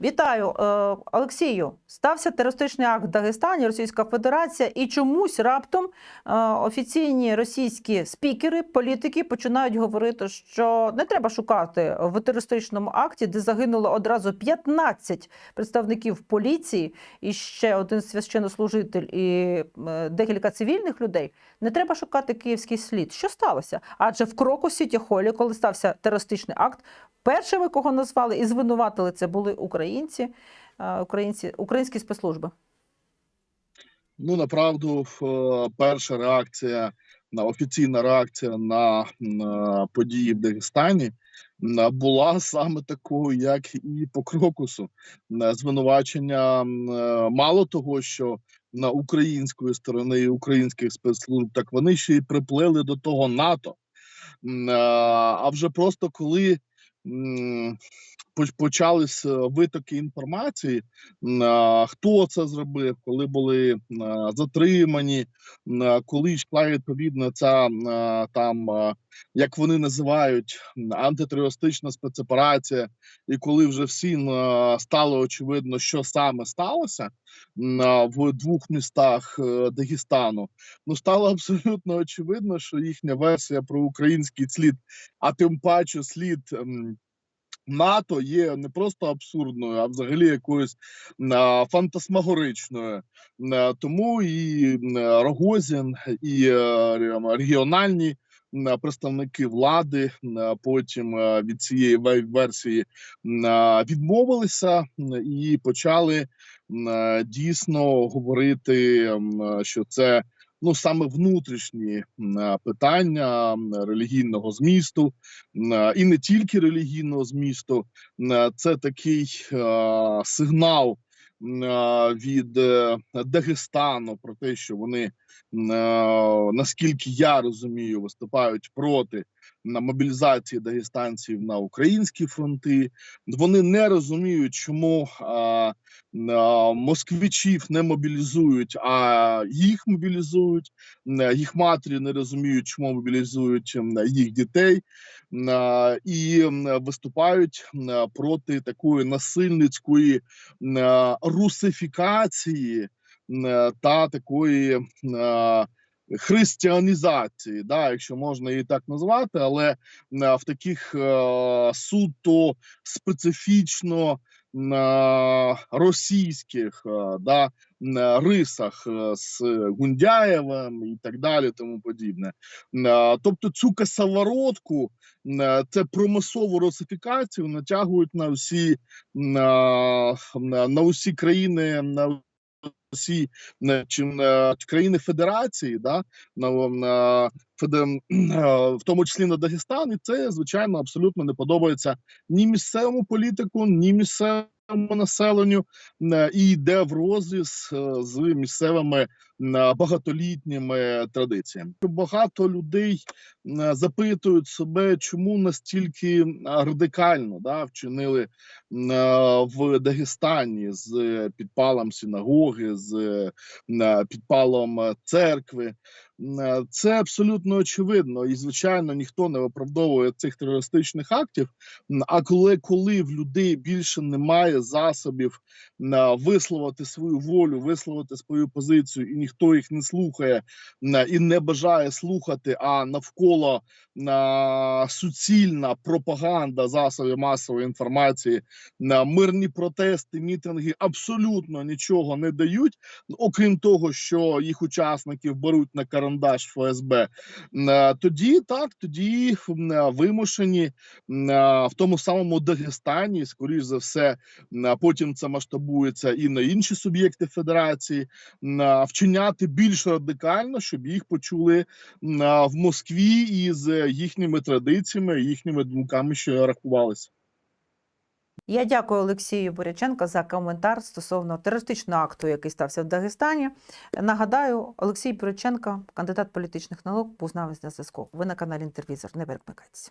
Вітаю, Е, Олексію. Стався терористичний акт в Дагестані, Російська Федерація, і чомусь раптом е, офіційні російські спікери, політики починають говорити, що не треба шукати в терористичному акті, де загинуло одразу 15 представників поліції і ще один священнослужитель і е, декілька цивільних людей. Не треба шукати київський слід. Що сталося? Адже в кроку Сіті Холі, коли стався терористичний акт, першими, кого назвали і звинуватили, це були українці, е, українці, українські спецслужби. Ну, направду, е, перша реакція на офіційна реакція на, на події в Дагестані була саме такою, як і по крокусу. Звинувачення е, мало того, що на української сторони українських спецслужб, так вони ще й приплили до того НАТО. Е, А вже просто коли Mm, почались е, витоки інформації, хто це зробив, коли були затримані, коли йшла відповідно ця там, як вони називають, антитерористична спецоперація, і коли вже всім стало очевидно, що саме сталося в двох містах е, Дагестану, ну стало абсолютно очевидно, що їхня версія про український слід, а тим паче слід. НАТО є не просто абсурдною, а взагалі якоюсь фантасмагоричною. Тому і Рогозін, і е, регіональні представники влади потім е, від цієї версії відмовилися і почали дійсно говорити, що це. Ну, саме внутрішні е, питання релігійного змісту, е, і не тільки релігійного змісту, е, це такий сигнал від Дагестану про те, що вони, наскільки я розумію, виступають проти на мобілізації дагестанців на українські фронти. Вони не розуміють, чому а, а, москвичів не мобілізують, а їх мобілізують. Їх матері не розуміють, чому мобілізують їх дітей, і виступають проти такої насильницької русифікації та такої. Християнізації, да, якщо можна її так назвати, але в таких е, суто специфічно е, російських е, да, рисах е, з Гундяєвим і так далі, тому подібне. Е, Тобто цю косоворотку, м, е, це промислову русифікацію натягують на всі е, на усі країни на не, чи е, країни Федерації, да, на, е, в тому числі на Дагестан, і це звичайно абсолютно не подобається ні місцевому політику, ні місцевому населенню, е, і йде в розріз е, з місцевими е, багатолітніми традиціями. Багато людей запитують себе, чому настільки радикально да, вчинили е, в Дагестані з підпалом синагоги, з е, підпалом е, церкви. Е, Це абсолютно очевидно, і звичайно ніхто не виправдовує цих терористичних актів. А коли, коли в людей більше немає засобів висловити свою волю, висловити свою позицію, і ніхто їх не слухає і не бажає слухати, а навколо суцільна пропаганда засобів масової інформації, мирні протести, мітинги абсолютно нічого не дають, окрім того, що їх учасників беруть на карандаш ФСБ. Тоді так, тоді вимушені в тому самому Дагестані, скоріш за все, потім це масштабується і на інші суб'єкти федерації, м, е, більш радикально, щоб їх почули в Москві із е, їхніми традиціями, їхніми думками, що рахувалися. Я дякую Олексію Боряченко за коментар стосовно терористичного акту, який стався в Дагестані. Нагадаю, Олексій Боряченко, кандидат політичних наук, був з нами на зв'язку. Ви на каналі Інтервізор. Не перемикайтеся.